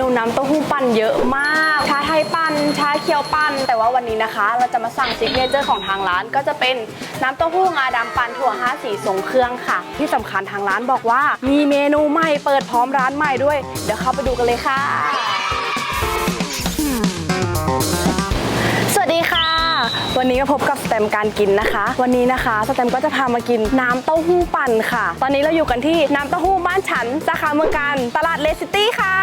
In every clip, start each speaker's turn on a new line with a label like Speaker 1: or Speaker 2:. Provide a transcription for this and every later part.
Speaker 1: นูน้ำเต้าหู้ปั่นเยอะมาก ชาไทยปั่น ชาเขียวปั่น แต่ว่าวันนี้นะคะ เราจะมาสั่งซิกเนเจอร์ของทางร้าน ก็จะเป็นน้ำเต้าหู้งาดำปั่นถั่ว5สีทรงเครื่องค่ะ ที่สำคัญทางร้านบอกว่า มีเมนูใหม่เปิดพร้อมร้านใหม่ด้วย เดี๋ยวเข้าไปดูกันเลยค่ะ วันนี้ก็พบกับสแตมการกินนะคะ วันนี้นะคะสแตมก็จะพามากินน้ำเต้าหู้ปั่นค่ะ ตอนนี้เราอยู่กันที่น้ำเต้าหู้บ้านฉันสาขาเมืองการตลาดเลสซิตี้ค่ะ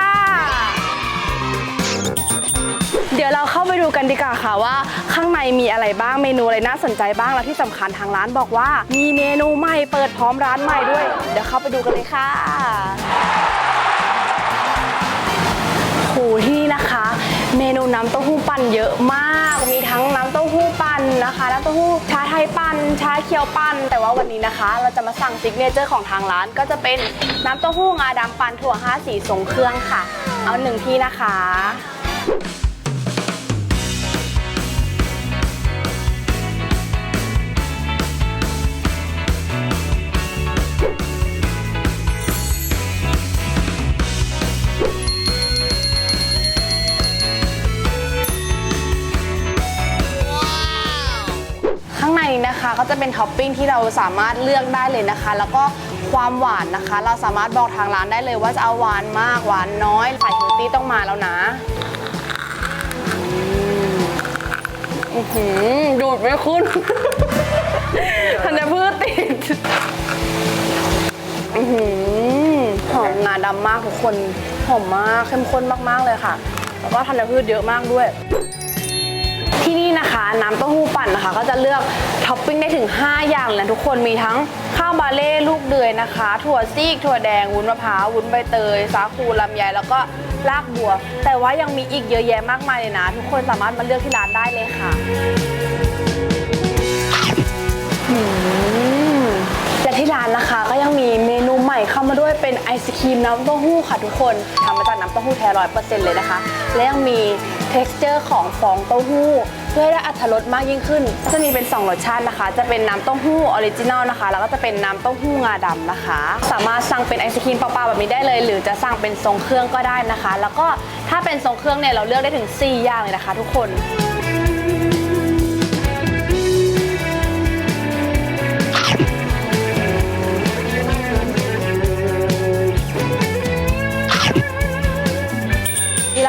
Speaker 1: เดี๋ยวเราเข้าไปดูกันดีกว่าค่ะว่า ข้างในมีอะไรบ้างเมนูอะไรน่าสนใจบ้างแล้วที่สำคัญทางร้านบอกว่า มีเมนูใหม่เปิดพร้อมร้านใหม่ด้วย เดี๋ยวเข้าไปดูกันเลยค่ะโหที่นี่นะคะ เมนูน้ำเต้าหู้ปั่นเยอะมากมีทั้งน้ำเต้าหู้ปั่ นะคะน้ำเต้าหู้ชาไทยปั่นชาเขียวปั่นแต่ว่าวันนี้นะคะ เราจะมาสั่งซิกเนเจอร์ของทางร้าน ก็จะเป็นน้ำเต้าหู้งาดำปั่นถั่ว5สีทรงเครื่องค่ะ เอาหนึ่งที่นะคะ นะคะก็จะเป็นท็อปปิ้งที่เราสามารถเลือกได้เลยนะคะ แล้วก็ความหวานนะคะ เราสามารถบอกทางร้านได้เลยว่าจะเอาหวานมากหวานน้อยสายเฮลตี้ต้องมาแล้วนะอืมอื้อหือดูดไม่ขึ้นธัญพืชติดอือหือหอมงาดำมากทุกคน หอมมากเข้มข้นมาก ๆ เลยค่ะ แล้วก็ธัญพืชเยอะมากด้วย ที่นี่นะคะน้ำเต้าหู้ปั่นนะคะ ก็จะเลือกท็อปปิ้งได้ถึง 5 อย่างเลยทุกคนมีทั้งข้าวบาเล่ลูกเดือยนะคะ ถั่วซีก ถั่วแดง วุ้นมะพร้าว วุ้นใบเตย สาคูลำไยแล้วก็รากบัว แต่ว่ายังมีอีกเยอะแยะมากมายเลยนะ ทุกคนสามารถมาเลือกที่ร้านได้เลยค่ะ ศครีมน้ำเต้าหู้ค่ะทุกคนทำมาจากน้ำเต้าหู้แท้ร้อยเปอร์เซ็นต์เลยนะคะ และยังมี t e x t อร์ของฟองเต้าหู้ เพื่อให้ได้อัตรสมากยิ่งขึ้น จะมีเป็น 2 รสชาตินะคะ จะเป็นน้ำเต้าหู้ออริจินัลนะคะ แล้วก็จะเป็นน้ำเต้าหู้งาดำนะคะ สามารถสั่งเป็นไอศครีมเปล่าๆแบบนี้ได้เลย หรือจะสั่งเป็นทรงเครื่องก็ได้นะคะ แล้วก็ถ้าเป็นทรงเครื่องเนี่ยเราเลือกได้ถึง 4 อย่างเลยนะคะ ทุกคน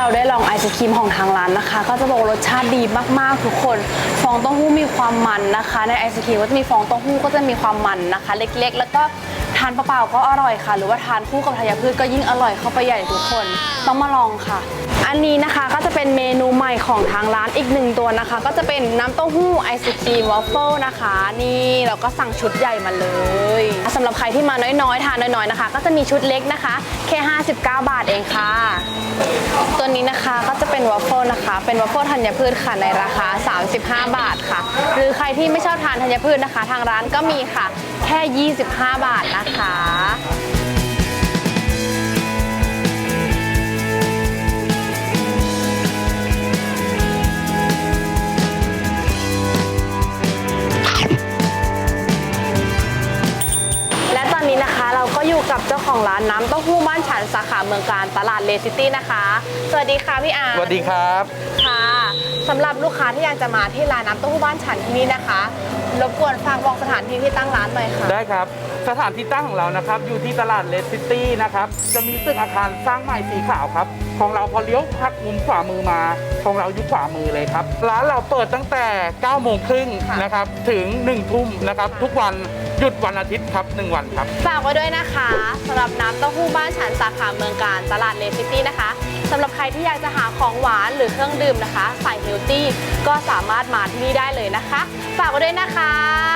Speaker 1: เราได้ลองไอศครีมของทางร้านนะคะ ก็จะบอกรสชาติดีมากๆทุกคน ฟองเต้าหู้มีความมันนะคะ ในไอศครีมก็จะมีฟองเต้าหู้ก็จะมีความมันนะคะ เล็กๆ แล้วก็ ทานเปล่าๆก็อร่อยค่ะ หรือว่าทานคู่กับธัญพืชก็ยิ่งอร่อยเข้าไปใหญ่ทุกคน ต้องมาลองค่ะ อันนี้นะคะก็จะเป็นเมนูใหม่ของทางร้านอีกหนึ่งตัวนะคะ ก็จะเป็นน้ำเต้าหู้ไอศครีมวอฟเฟิลนะคะ นี่เราก็สั่งชุดใหญ่มาเลยสำหรับใครที่มาน้อยๆ ทานน้อยๆนะคะ ก็จะมีชุดเล็กนะคะแค่59 บาทเองค่ะ ตัวนี้นะคะก็จะเป็นวอฟเฟิลนะคะ เป็นวอฟเฟิลธัญพืชค่ะในราคา 35 บาทค่ะ หรือใครที่ไม่ชอบทานธัญพืชนะคะ ทางร้านก็มีค่ะ แค่ 25 บาทนะคะและตอนนี้นะคะเราก็อยู่กับเจ้าของร้านน้ำเต้าหู้บ้านฉันสาขาเมืองการตลาดเลซิตี้นะคะ สวัสดีค่ะพี่อาร์
Speaker 2: สวัสดีครับ
Speaker 1: ค่ะ สำหรับลูกค้าที่อยากจะมาที่ร้านน้ำเต้าหู้บ้านฉันที่นี่นะคะ รบกวนฝากบอกสถานที่ที่ตั้งร้านหน่อยค่ะ
Speaker 2: ได้ครับ สถานที่ตั้งของเรานะครับ อยู่ที่ตลาดเลสซิตี้นะครับ จะมีตึกอาคารสร้างใหม่สีขาวครับ ของเราพอเลี้ยวพักมุมขวามือมา ของเราอยู่ขวามือเลยครับ ร้านเราเปิดตั้งแต่9โมงครึ่ง
Speaker 1: ค่ะ
Speaker 2: นะครับ ถึง1ทุ่มนะครับ ทุกวันหยุดวันอาทิตย์ครับ 1 วันครับ
Speaker 1: ฝากไว้ด้วยนะคะสำหรับน้ำเต้าหู้บ้านฉันสาขาเมืองการตลาดเลซิตี้นะคะ สำหรับใครที่อยากจะหาของหวานหรือเครื่องดื่มนะคะ ใส่เฮลตี้ก็สามารถมาที่นี่ได้เลยนะคะ ฝากไว้ด้วยนะคะ